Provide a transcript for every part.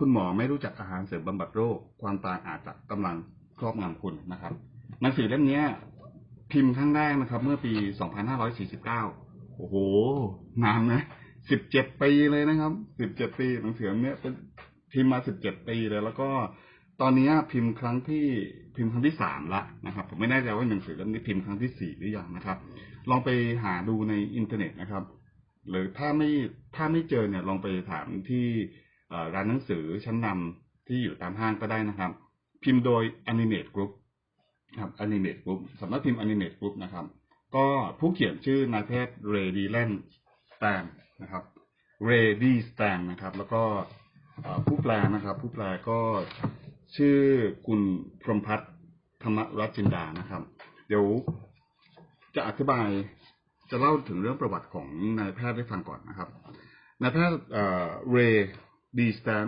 คุณหมอไม่รู้จักอาหารเสริมบำบัดโรค ความตายอาจจะกำลังครอบงำคุณนะครับ หนังสือเล่มนี้พิมพ์ครั้งแรกนะครับ เมื่อปี 2549 โอ้โห นานนะ 17 ปีเลยนะครับ 17 ปีหนังสือเนี้ยเป็นพิมพ์มา 17 ปีเลยแล้วก็ตอนนี้พิมพ์ครั้งที่พิมพ์ครั้งที่สามละนะครับ ผมไม่แน่ใจว่าหนังสือเล่มนี้พิมพ์ครั้งที่สี่หรือยังนะครับ ลองไปหาดูในอินเทอร์เน็ตนะครับ หรือถ้าไม่ถ้าไม่เจอเนี่ยลองไปถามที่ ร้านหนังสือชั้นนำที่อยู่ตามห้างก็ได้นะครับ พิมพ์โดย Animate Group ครับ Animate Group สำนักพิมพ์ Animate Group นะครับ ก็ผู้เขียนชื่อนายแพทย์เรดีแลนสแตนนะครับเรดีสแตนนะครับ แล้วก็ผู้แปลนะครับ ผู้แปลก็ชื่อคุณพรมพัฒน์ธรรมรัตน์จินดานะครับ เดี๋ยวจะอธิบายจะเล่าถึงเรื่องประวัติของนายแพทย์ให้ฟังก่อนนะครับ นายแพทย์เร ดีสแตน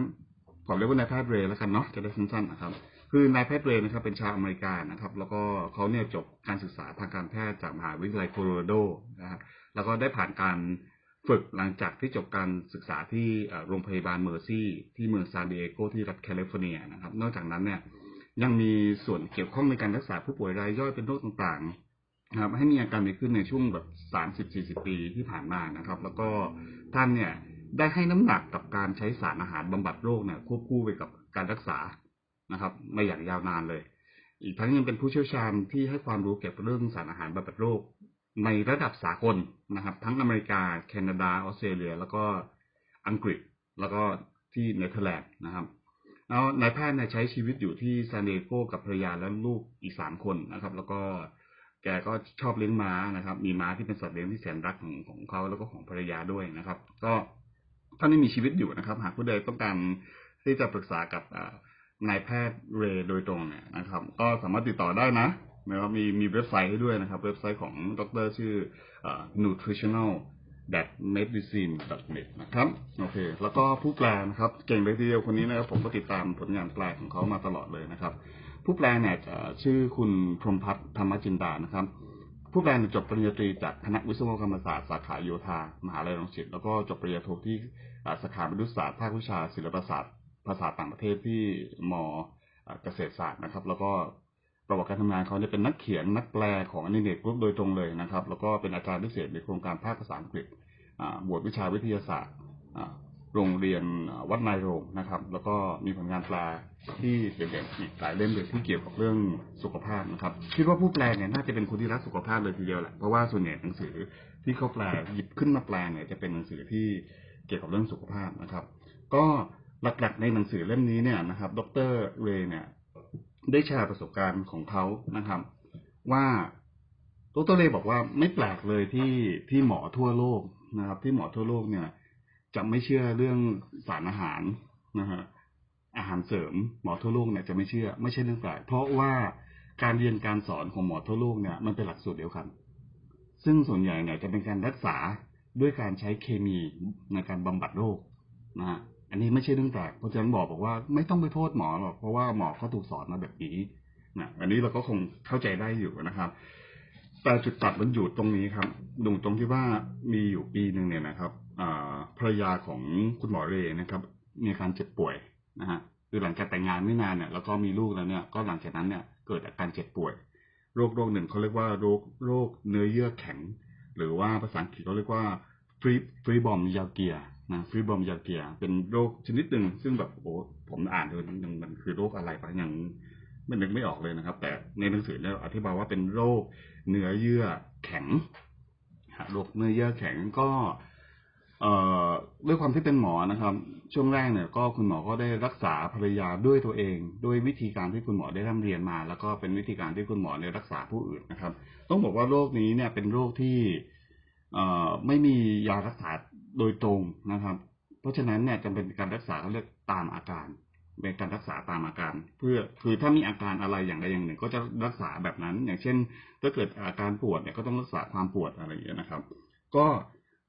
ขอเรียกว่านายแพทย์เรแล้วกันเนาะจะได้สั้นๆนะครับ คือนายแพทย์เรนะครับเป็นชาวอเมริกานะครับ แล้วก็เขาเนี่ยจบการศึกษาทางการแพทย์จากมหาวิทยาลัยโคโลราโดนะครับแล้วก็ได้ผ่านการฝึกหลังจากที่จบการศึกษาที่โรงพยาบาลเมอร์ซี่ ที่เมืองซานดิเอโกที่รัฐแคลิฟอร์เนียนะครับ นอกจากนั้นเนี่ยยังมีส่วนเกี่ยวข้องในการรักษาผู้ป่วยรายย่อยเป็นโรคต่างๆนะครับให้มีอาการดีขึ้นในช่วงแบบสามสิบสี่สิบปีที่ผ่านมานะครับ แล้วก็ท่านเนี่ย ได้ให้น้ำหนักกับการใช้สารอาหารบำบัดโรคเนี่ยควบคู่ไปกับการรักษานะครับมาอย่างยาวนานเลย อีกทั้งยังเป็นผู้เชี่ยวชาญที่ให้ความรู้เกี่ยวกับเรื่องสารอาหารบำบัดโรค ในระดับสากลนะครับ ทั้งอเมริกา แคนาดา ออสเตรเลีย แล้วก็อังกฤษ แล้วก็ที่เนเธอร์แลนด์นะครับแล้วนายแพทย์นใช้ชีวิตอยู่ที่ซานเอโกกับภรรยาและลูกอีกสามคนนะครับ แล้วก็แกก็ชอบเลี้ยงม้านะครับ มีม้าที่เป็นสัตว์เลี้ยงที่แสนรักของของเขาแล้วก็ของภรรยาด้วยนะครับ ก็ ท่านไม่มีชีวิตอยู่นะครับ หากผู้ใดต้องการที่จะปรึกษากับนายแพทย์เรโดยตรงเนี่ยนะครับ ก็สามารถติดต่อได้นะนะครับมีมีเว็บไซต์ให้ด้วยนะครับ เว็บไซต์ของดรชื่ออ nutritional medicine net นะครับโอเค แล้วก็ผู้แปลนะครับ เก่งเลยทีเดียวคนนี้นะครับ ผมก็ติดตามผลงานแปลของเขามาตลอดเลยนะครับ ผู้แปลเนี่ยชื่อคุณพรมพัฒน์ธรรมจินดานะครับ ผู้แปลเนี่ยจบปริญญาตรีจากคณะวิศวกรรมศาสตร์สาขาโยธามหาลัยรังสิตแล้วก็จบปริญญาโทที่สาขาบรรดุศาสตร์ภาควิชาศิลปศาสตร์ภาษาต่างประเทศที่มเกษตรศาสตร์นะครับ แล้วก็ประวัติการทำงานเขาเนี่ยเป็นนักเขียนนักแปลของอนิเมตกรุ๊ปโดยตรงเลยนะครับ แล้วก็เป็นอาจารย์พิเศษในโครงการภาคภาษาอังกฤษบวชวิชาวิทยาศาสตร์ โรงเรียนวัดนายโรงนะครับ แล้วก็มีผลงานแปลที่เด่นๆอีกหลายเล่มเลยที่เกี่ยวกับเรื่องสุขภาพนะครับ คิดว่าผู้แปลเนี่ยน่าจะเป็นคนที่รักสุขภาพเลยทีเดียวแหละเพราะว่าส่วนใหญ่หนังสือที่เขาแปลหยิบขึ้นมาแปลเนี่ยจะเป็นหนังสือที่เกี่ยวกับเรื่องสุขภาพนะครับ ก็หลักๆในหนังสือเล่มนี้เนี่ยนะครับ ดรเรย์เนี่ย ได้แชร์ประสบการณ์ของเขานะครับ ว่าดรเรย์บอกว่าไม่แปลกเลยที่ที่หมอทั่วโลกนะครับ ที่หมอทั่วโลกเนี่ย จะไม่เชื่อเรื่องสารอาหารนะฮะอาหารเสริมหมอทั่วโลกเนี่ยจะไม่เชื่อ ไม่ใช่เรื่องแปลกเพราะว่าการเรียนการสอนของหมอทั่วโลกเนี่ยมันเป็นหลักสูตรเดียวกัน ซึ่งส่วนใหญ่เนี่ยจะเป็นการรักษาด้วยการใช้เคมีในการบำบัดโรคนะฮะอันนี้ไม่ใช่เรื่องแปลกเพราะฉะนั้นบอกบอกว่าไม่ต้องไปโทษหมอหรอกเพราะว่าหมอเขาถูกสอนมาแบบนี้นะอันนี้เราก็คงเข้าใจได้อยู่นะครับแต่จุดตัดมันอยู่ตรงนี้ครับดูตรงที่ว่ามีอยู่ปีหนึ่งเนี่ยนะครับภรรยาของคุณหมอเรนะครับมีอาการเจ็บป่วยนะฮะคือหลังจากแต่งงานไม่นานเนี่ยแล้วก็มีลูกแล้วเนี่ยก็หลังจากนั้นเนี่ยเกิดอาการเจ็บป่วย โรคโรคหนึ่งเขาเรียกว่าโรคโรคเนื้อเยื่อแข็ง หรือว่าภาษาอังกฤษเขาเรียกว่าฟรีฟรีบอมยาเกียนะฟรีบอมยาเกียเป็นโรคชนิดหนึ่งซึ่งแบบโอ้ผมอ่านดูมันมันมันคือโรคอะไรปะยังไม่นึกไม่ออกเลยนะครับ แต่ในหนังสือเนี่ยอธิบายว่าเป็นโรคเนื้อเยื่อแข็งโรคเนื้อเยื่อแข็งก็ ด้วยความที่เป็นหมอนะครับ ช่วงแรกเนี่ยก็คุณหมอก็ได้รักษาภรรยาด้วยตัวเอง ด้วยวิธีการที่คุณหมอได้ร่ำเรียนมา แล้วก็เป็นวิธีการที่คุณหมอเนี่ยรักษาผู้อื่นนะครับ ต้องบอกว่าโรคนี้เนี่ยเป็นโรคที่ไม่มียารักษาโดยตรงนะครับ เพราะฉะนั้นเนี่ยจำเป็นการรักษาเขาเรียกตามอาการเป็นการรักษาตามอาการ เพื่อคือถ้ามีอาการอะไรอย่างใดอย่างหนึ่ง ก็จะรักษาแบบนั้น อย่างเช่น ถ้าเกิดอาการปวดเนี่ยก็ต้องรักษาความปวดอะไรอย่างเงี้ยนะครับ ก็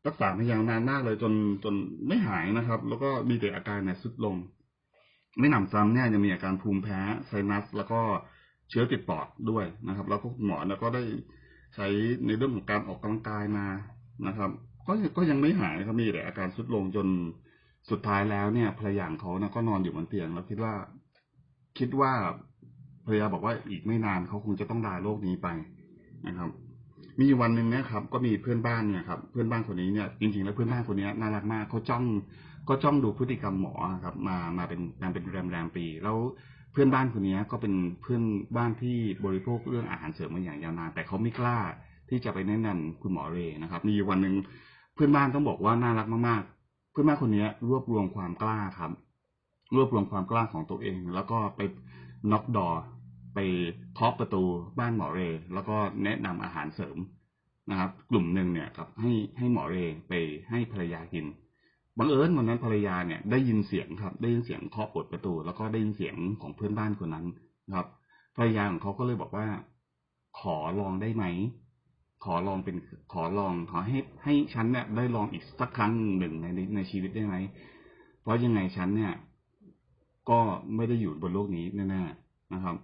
รักษามายางนานมากเลยจนจนไม่หายนะครับ แล้วก็มีแต่อาการเนี่ยทรุดลง ไม่หนำซ้ำเนี่ยยังมีอาการภูมิแพ้ไซนัส แล้วก็เชื้อติดปอดด้วยนะครับ แล้วก็คุณหมอเนี่ยก็ได้ใช้ในเรื่องของการออกกำลังกายมานะครับ ก็ก็ยังไม่หายครับมีแต่อาการทรุดลงจนสุดท้ายแล้วเนี่ยภรรยาของเขานะก็นอนอยู่บนเตียงแล้วคิดว่า คิดว่าภรรยาบอกว่าอีกไม่นานเขาคงจะต้องลาโลกนี้ไปนะครับ มีวันหนึ่งเนะครับ ก็มีเพื่อนบ้านเนี่ยครับ เพื่อนบ้านคนนี้เนี่ยจริงๆแล้วเพื่อนบ้านคนนี้น่ารักมากเขาจ้องก็จ้องดูพฤติกรรมหมอครับ มามาเป็นนานเป็นแรมแรมปี แล้วเพื่อนบ้านคนนี้ก็เป็นเพื่อนบ้านที่บริโภคเรื่องอาหารเสริมมาอย่างยาวนานแต่เขาไม่กล้าที่จะไปแนะนำคุณหมอเรนะครับ มีวันหนึ่งเพื่อนบ้านต้องบอกว่าน่ารักมากๆ เพื่อนบ้านคนนี้รวบรวมความกล้าครับ รวบรวมความกล้าของตัวเอง แล้วก็ไปน็อกดอ ไปเคาะประตูบ้านหมอเร แล้วก็แนะนำอาหารเสริมนะครับ กลุ่มหนึ่งเนี่ยครับให้ให้หมอเรไปให้ภรรยากินบังเอิญวันนั้นภรรยาเนี่ยได้ยินเสียงครับได้ยินเสียงเคาะเปิดประตู แล้วก็ได้ยินเสียงของเพื่อนบ้านคนนั้นนะครับภรรยาของเขาก็เลยบอกว่า ขอลองได้ไหม ขอลองเป็นขอลองขอให้ให้ฉันเนี่ยได้ลองอีกสักครั้งหนึ่งในในชีวิตได้ไหมเพราะยังไงฉันเนี่ย ก็ไม่ได้อยู่บนโลกนี้แน่ๆนะครับ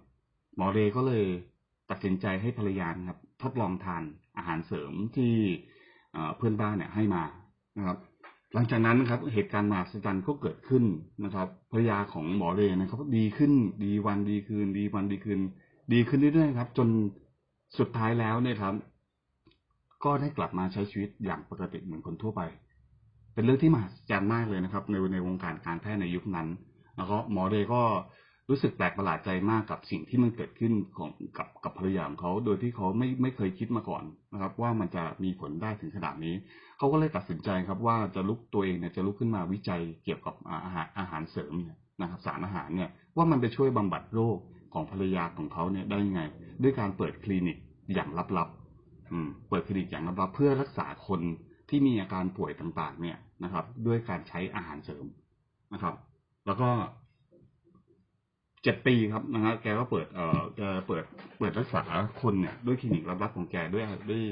หมอเรก็เลยตัดสินใจให้ภรรยานครับทดลองทานอาหารเสริมที่เพื่อนบ้านเนี่ยให้มานะครับ หลังจากนั้นนะครับเหตุการณ์มหัศจรรย์ก็เกิดขึ้นนะครับภรรยาของหมอเรนะครับดีขึ้นดีวันดีคืน ดีวันดีคืน ดีขึ้นเรื่อยๆครับ จนสุดท้ายแล้วเนี่ยครับ ก็ได้กลับมาใช้ชีวิตอย่างปกติเหมือนคนทั่วไป เป็นเรื่องที่มหัศจรรย์มากเลยนะครับ ในในวงการการแพทย์ในยุคนั้น แล้วก็หมอเรก็ รู้สึกแปลกประหลาดใจมากกับสิ่งที่มันเกิดขึ้นของกับกับภรรยาของเขา โดยที่เขาไม่ไม่เคยคิดมาก่อนนะครับ ว่ามันจะมีผลได้ถึงขนาดนี้ เขาก็เลยตัดสินใจครับว่าจะลุกตัวเองเนี่ยจะลุกขึ้นมาวิจัยเกี่ยวกับอาหารอาหารเสริมเนี่ยนะครับสารอาหารเนี่ยว่ามันไปช่วยบำบัดโรคของภรรยาของเขาเนี่ยได้ยังไง ด้วยการเปิดคลินิกอย่างลับๆเปิดคลินิกอย่างลับๆเพื่อรักษาคนที่มีอาการป่วยต่างๆ เนี่ยนะครับ ด้วยการใช้อาหารเสริมนะครับ แล้วก็ เจ็ดปีครับนะฮะแกก็เปิดเอ่อแกเปิดเปิดรักษาคนเนี่ยด้วยคลินิกลับๆของแกด้วยด้วย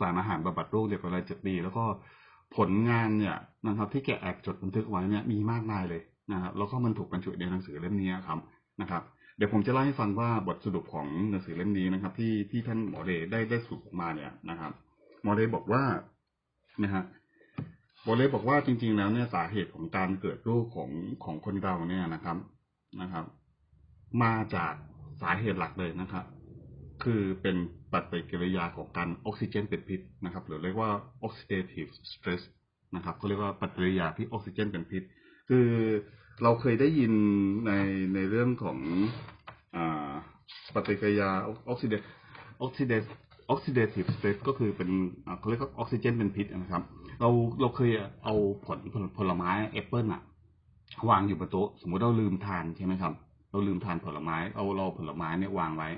สารอาหารบำบัดโรคเดียวกันเลยเจ็ดปี แล้วก็ผลงานเนี่ยนะครับ ที่แกแอบจดบันทึกไว้เนี่ยมีมากมายเลยนะครับแล้วก็มันถูกบรรจุในหนังสือเล่มนี้ครับนะครับ เดี๋ยวผมจะเล่าให้ฟังว่าบทสรุปของหนังสือเล่มนี้นะครับ ที่ที่ท่านหมอเดได้ได้สรุปออกมาเนี่ยนะครับ หมอเดบอกว่านะฮะหมอเดบอกว่าจริง ๆ แล้วเนี่ยสาเหตุของการเกิดโรคของของคนเราเนี่ยนะครับ นะครับ มาจากสาเหตุหลักเลยนะครับ คือเป็นปฏิกิริยาของการออกซิเจนเป็นพิษนะครับ หรือเรียกว่า oxidative stress นะครับเขาเรียกว่าปฏิกิริยาที่ออกซิเจนเป็นพิษ คือเราเคยได้ยินในในเรื่องของอปฏิกิริยาออกซิเดออกซิเดออกซิเดทีฟสเตรสก็คือเป็นเขาเรียกว่าออกซิเจนเป็นพิษนะครับ เราเราเคยเอาผลผลผลไม้แอปเปิลอะ วางอยู่บนโต๊ะสมมุติเราลืมทานใช่ไหมครับ เราลืมทานผลไม้เอาเราผลไม้เนี่ยวางไว้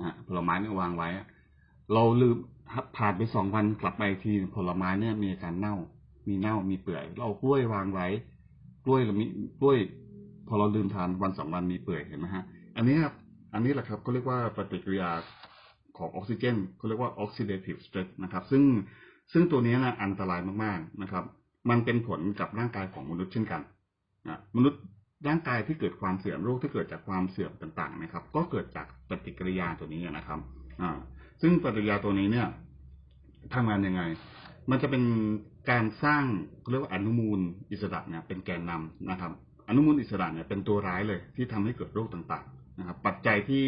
นะผลไม้เนี่ยวางไว้ เราลืมผ่านไปสองวันกลับไปอีกทีผลไม้เนี่ยมีอาการเน่า มีเน่ามีเปื่อย เรากล้วยวางไว้ กล้วยเรามีกล้วย พอเราลืมทานวันสองวันมีเปื่อยเห็นไหมฮะ อันนี้ครับอันนี้แหละครับเขาเรียกว่าปฏิกิริยาของออกซิเจนเขาเรียกว่า oxidative stress นะครับ ซึ่งซึ่งตัวนี้นะอันตรายมากๆนะครับ มันเป็นผลกับร่างกายของมนุษย์เช่นกัน นะมนุษย์ร่างกายที่เกิดความเสื่อมโรคที่เกิดจากความเสื่อมต่างๆ นะครับ ก็เกิดจากปฏิกิริยาตัวนี้นะครับ อ่า ซึ่งปฏิกิริยาตัวนี้เนี่ยทำงานยังไง มันจะเป็นการสร้างเรียกว่าอนุมูลอิสระเนี่ยเป็นแกนนำนะครับ อนุมูลอิสระเนี่ยเป็นตัวร้ายเลยที่ทำให้เกิดโรคต่างๆ นะครับ ปัจจัยที่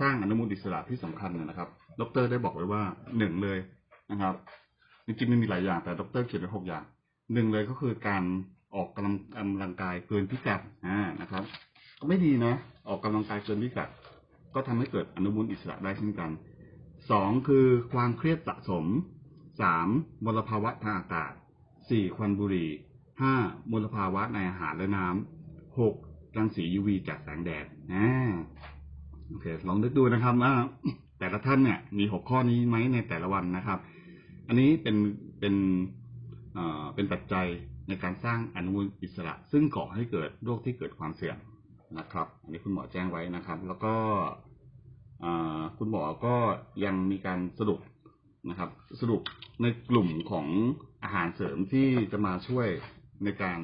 สร้างอนุมูลอิสระที่สำคัญเนี่ยนะครับ ดรได้บอกไว้ว่าหนึ่งเลยนะครับจริงๆมันมีหลายอย่างแต่ดรเขียนไว้หกอย่างหนึ่งเลยก็คือการ ออกกำลังกำลังกายเกินพิกัดอ่านะครับ ก็ไม่ดีนะ ออกกำลังกายเกินพิกัด ก็ทำให้เกิดอนุมูลอิสระได้เช่นกันสองคือความเครียดสะสมสามมลภาวะทางอากาศสี่ควันบุหรี่ห้ามลภาวะในอาหารและน้ำหกรังสี UV จากแสงแดดอ่าโอเค ลองนึกดูนะครับว่าแต่ละท่านเนี่ยมีหกข้อนี้ไหมในแต่ละวันนะครับ อันนี้เป็นเป็นเอ่อเป็นปัจจัย ในการสร้างอนุมูลอิสระ ซึ่งก่อให้เกิดโรคที่เกิดความเสี่ยงนะครับ อันนี้คุณหมอแจ้งไว้นะครับ แล้วก็คุณหมอก็ยังมีการสรุปนะครับ สรุปในกลุ่มของอาหารเสริมที่จะมาช่วยในการ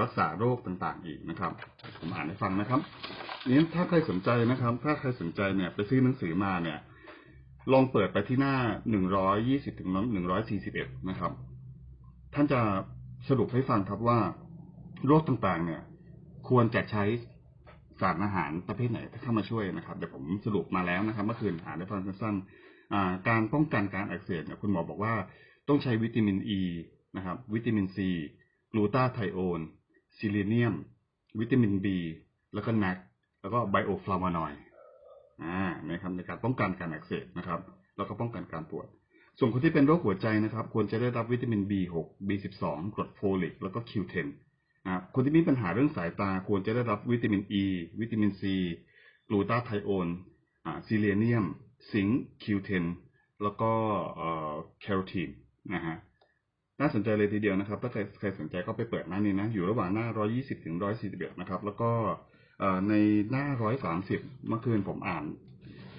รักษาโรคต่างๆอีกนะครับ ผมอ่านให้ฟังนะครับนี้ถ้าใครสนใจนะครับ ถ้าใครสนใจเนี่ย ไปซื้อหนังสือมาเนี่ย ลองเปิดไปที่หน้าหนึ่งร้อยยี่สิบถึงหนึ่งร้อยสี่สิบเอ็ดนะครับ ท่านจะ สรุปให้ฟังครับว่าโรคต่างๆ เนี่ย ควรจะใช้สารอาหารประเภทไหนเข้ามาช่วยนะครับเดี๋ยวผมสรุปมาแล้วนะครับเมื่อคืนอ่านได้ฟังสั้นๆการป้องกันการอักเสบเนี่ยคุณหมอบอกว่าต้องใช้วิตามินอ e, ีนะครับ วิตามินซีกลูตาไทโอนซิลิเนียม วิตามินบีแล้วก็แนกแล้วก็ไบโอฟลาวานอยด์อ่านะครับในการป้องกันการอักเสบนะครับ แล้วก็ป้องกันการปวด ส่วนคนที่เป็นโรคหัวใจนะครับ ควรจะได้รับวิตามิน B6 B12 กรดโฟลิก แล้วก็ Q10 นะครับคนที่มีปัญหาเรื่องสายตาควรจะได้รับวิตามิน E วิตามิน C กลูตาไทโอนซิเลเนียม ซิงค์ Q10 แล้วก็แคโรทีนนะฮะน่าสนใจเลยทีเดียวนะครับ ถ้าใครใครสนใจก็ไปเปิดหน้านี้นะ อยู่ระหว่างหน้า 120 ถึง 141 นะครับ แล้วก็ในหน้า 130 เมื่อคืนผมอ่าน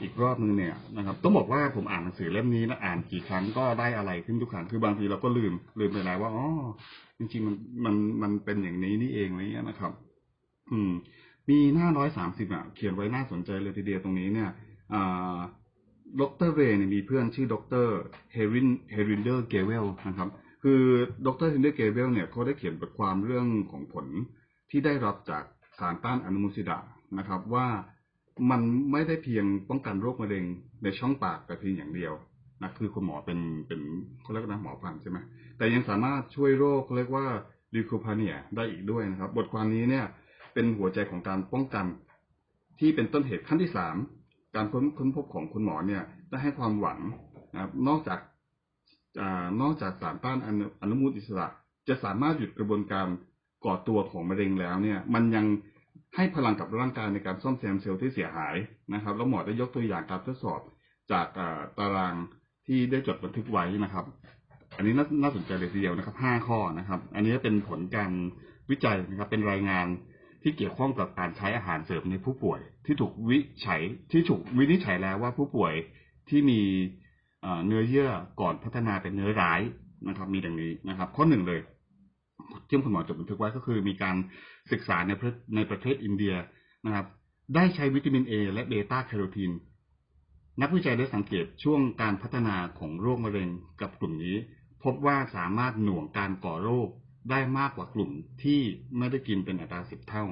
อีกรอบนึงเนี่ยนะครับต้องบอกว่าผมอ่านหนังสือเล่มนี้นะอ่านกี่ครั้งก็ได้อะไรขึ้นทุกครั้งคือบางทีเราก็ลืมลืมไปแล้วว่าอ๋อจริงๆมันมันมันเป็นอย่างนี้นี่เองอะไรเงี้ยนะครับ อืม มีหน้า130อะเขียนไว้น่าสนใจเลยทีเดียวตรงนี้เนี่ยอ่าดรเรย์เนี่ยมีเพื่อนชื่อดรเฮรินเฮรินเดอร์เกเวลนะครับ คือดรเฮรินเดอร์เกเวลเนี่ยเขาได้เขียนบทความเรื่องของผลที่ได้รับจากสารต้านอนุมูลอิสระนะครับว่า มันไม่ได้เพียงป้องกันโรคมะเร็งในช่องปากแต่เพียงอย่างเดียวนะคือคุณหมอเป็นเป็นเขาเรียกนะหมอฟันใช่ไหมแต่ยังสามารถช่วยโรคเขาเรียกว่าลิโคพาเนียได้อีกด้วยนะครับ บทความนี้เนี่ยเป็นหัวใจของการป้องกันที่เป็นต้นเหตุขั้นที่สามการค้นค้นพบของคุณหมอเนี่ยได้ให้ความหวังนะครับนอกจากอนอกจากสารต้านอนุมูลอิสระ จะสามารถหยุดกระบวนการก่อตัวของมะเร็งแล้วเนี่ย มันยัง ให้พลังกับร่างกายในการซ่อมแซมเซลล์ที่เสียหายนะครับ แล้วหมอได้ยกตัวอย่างการทดสอบจากตารางที่ได้จดบันทึกไว้นะครับ อันนี้น่านาสนใจเลยทีเดียวนะครับห้าข้อนะครับ อันนี้เป็นผลการวิจัยนะครับ เป็นรายงานที่เกี่ยวข้องกับการใช้อาหารเสริมในผู้ป่วย ที่ถูกวิจัยที่ถูกวินิจฉัยแล้วว่าผู้ป่วยที่มีเนื้อเยื่อก่อนพัฒนาเป็นเนื้อร้ายนะครับ มีดังนี้นะครับ ข้อหนึ่งเลย ที่คุณหมอจดบันทึกไว้ก็คือมีการศึกษาในประในประเทศอินเดียนะครับ ได้ใช้วิตามินเอและเบต้าแคโรทีนนักวิจัยได้สังเกตช่วงการพัฒนาของโรคมะเร็งกับกลุ่มนี้ พบว่าสามารถหน่วงการก่อโรคได้มากกว่ากลุ่มที่ไม่ได้กินเป็นอัตราสิบเท่า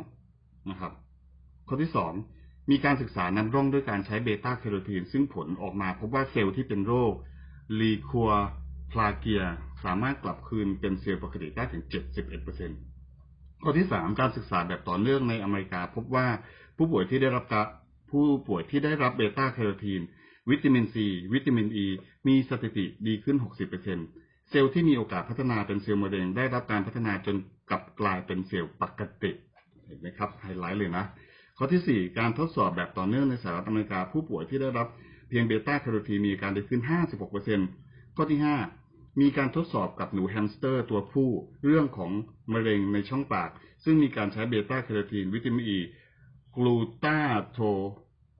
นะครับ ข้อที่สองมีการศึกษานำร่องด้วยการใช้เบต้าแคโรทีนซึ่งผลออกมาพบว่าเซลล์ที่เป็นโรคลีคัวพลาเกีย สามารถกลับคืนเป็นเซลล์ปกติได้ถึง 71%ข้อที่สามการศึกษาแบบต่อเนื่องในอเมริกา พบว่าผู้ป่วยที่ได้รับกะผู้ป่วยที่ได้รับเบต้าแคโรทีน วิตามินซี วิตามินอ e, ีมีสถิติดีขึ้น 60%เซลล์ที่มีโอกาสพัฒนาเป็นเซลล์มะเร็งได้รับการพัฒนาจนกลับกลายเป็นเซลล์ปกติเห็นไหมครับไฮไลท์เลยนะ ข้อที่ 4 การทดสอบแบบต่อเนื่องในสหรัฐอเมริกา ผู้ป่วยที่ได้รับเพียงเบต้าแคโรทีนมีอาการดีขึ้น 56%ข้อที่ 5 มีการทดสอบกับหนูแฮมสเตอร์ตัวผู้เรื่องของมะเร็งในช่องปาก ซึ่งมีการใช้เบต้าแคโรทีน วิตามินอีกลูตาโท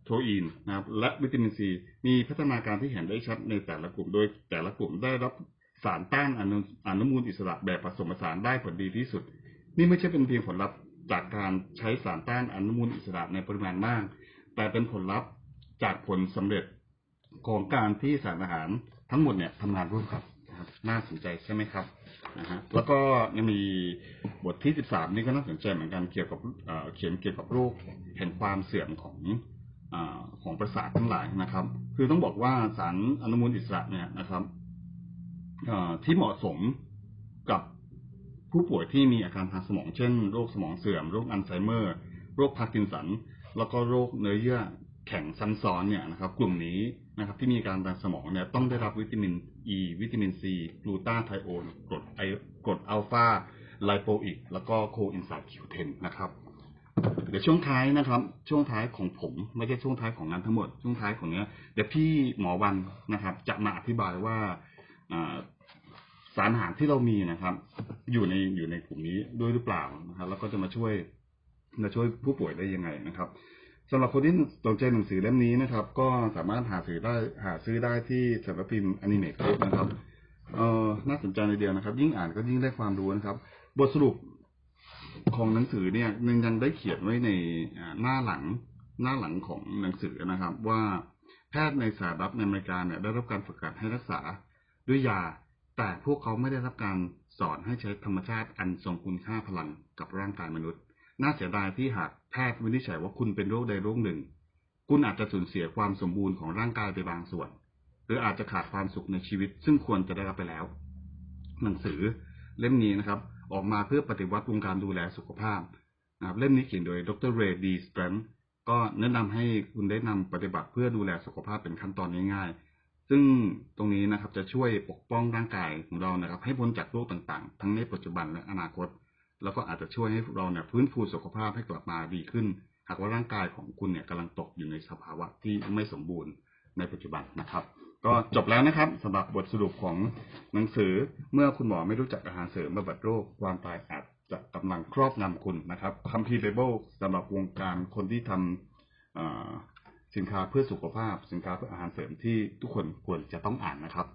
โทอีนนะครับและวิตามินซีมีพัฒนาการที่เห็นได้ชัดในแต่ละกลุ่ม โดยแต่ละกลุ่มได้รับสารต้านอนุอนุมูลอิสระแบบผสมผสานได้ผลดีที่สุด นี่ไม่ใช่เป็นเพียงผลลัพธ์จากการใช้สารต้านอนุมูลอิสระในปริมาณมาก แต่เป็นผลลัพธ์จากผลสำเร็จของการที่สารอาหารทั้งหมดเนี่ยทำงานร่วมกัน นะครับน่าสนใจใช่ไหมครับนะฮะแล้วก็ยังมีบทที่13นี่ก็น่าสนใจเหมือนกันเกี่ยวกับเขียนเกี่ยวกับโรคแห่งความเสื่อมของอของประสาททั้งหลายนะครับ คือต้องบอกว่าสารอนุมูลอิสระเนี่ยนะครับที่เหมาะสมกับผู้ป่วยที่มีอาการทางสมองเช่นโรคสมองเสื่อม โรคอัลไซเมอร์ โรคพาร์กินสัน แล้วก็โรคเนื้อเยื่อแข็งซ้ำซ้อนเนี่ยนะครับ กลุ่มนี้ นะครับที่มีการทางสมองเนี่ยต้องได้รับวิตามินอ e, ีวิตามินซีกลูตาไทโอนกรดไอกรดอัลฟาไลโปอิกแล้วก็โคอินไซม์คิวเทนนะครับ เดี๋ยวช่วงท้ายนะครับ ช่วงท้ายของผมไม่ใช่ช่วงท้ายของงานทั้งหมด ช่วงท้ายของเนี้ยเดี๋ยวพี่หมอวันนะครับ จะมาอธิบายว่าอ่าสารอาหารที่เรามีนะครับ อยู่ในอยู่ในกลุ่มนี้ด้วยหรือเปล่านะครับ แล้วก็จะมาช่วยมาช่วยผู้ป่วยได้ยังไงนะครับ สำหรับคนที่สนใจหนังสือเล่มนี้นะครับ ก็สามารถหาซื้อได้หาซื้อได้ที่สำนักพิมพ์อนิเมะนะครับเอ่อน่าสนใจในเดียวนะครับ ยิ่งอ่านก็ยิ่งได้ความรู้นะครับ บทสรุปของหนังสือเนี่ยยังยังได้เขียนไว้ในหน้าหลังหน้าหลังของหนังสือนะครับ ว่าแพทย์ในสหรัฐในอเมริกาเนี่ยได้รับการฝึกหัดให้รักษาด้วยยา แต่พวกเขาไม่ได้รับการสอนให้ใช้ธรรมชาติอันทรงคุณค่าพลังกับร่างกายมนุษย์ น่าเสียดายที่หากแพทย์วินิจฉัยว่าคุณเป็นโรคใดโรคหนึ่ง คุณอาจจะสูญเสียความสมบูรณ์ของร่างกายไปบางส่วน หรืออาจจะขาดความสุขในชีวิต ซึ่งควรจะได้รับไปแล้ว หนังสือเล่มนี้นะครับ ออกมาเพื่อปฏิวัติวงการดูแลสุขภาพนะครับเล่มนี้เขียนโดยดรเรย์ดีสแตรนก็แนะนำให้คุณได้นำปฏิบัติเพื่อดูแลสุขภาพเป็นขั้นตอนง่ายๆ ซึ่งตรงนี้นะครับจะช่วยปกป้องร่างกายของเรานะครับ ให้พ้นจากโรคต่างๆ ทั้งในปัจจุบันและอนาคต แล้วก็อาจจะช่วยให้เราเนี่ยฟื้นฟูสุขภาพให้กลับมาดีขึ้น หากว่าร่างกายของคุณเนี่ยกำลังตกอยู่ในสภาวะที่ไม่สมบูรณ์ในปัจจุบันนะครับ ก็จบแล้วนะครับสำหรับบทสรุปของหนังสือเมื่อคุณหมอไม่รู้จักอาหารเสริมบำบัดโรคความตายอาจจะกำลังครอบงำคุณนะครับคัมภีร์ไบเบิลสำหรับวงการคนที่ทำสินค้าเพื่อสุขภาพ สินค้าเพื่ออาหารเสริมที่ทุกคนควรจะต้องอ่านนะครับ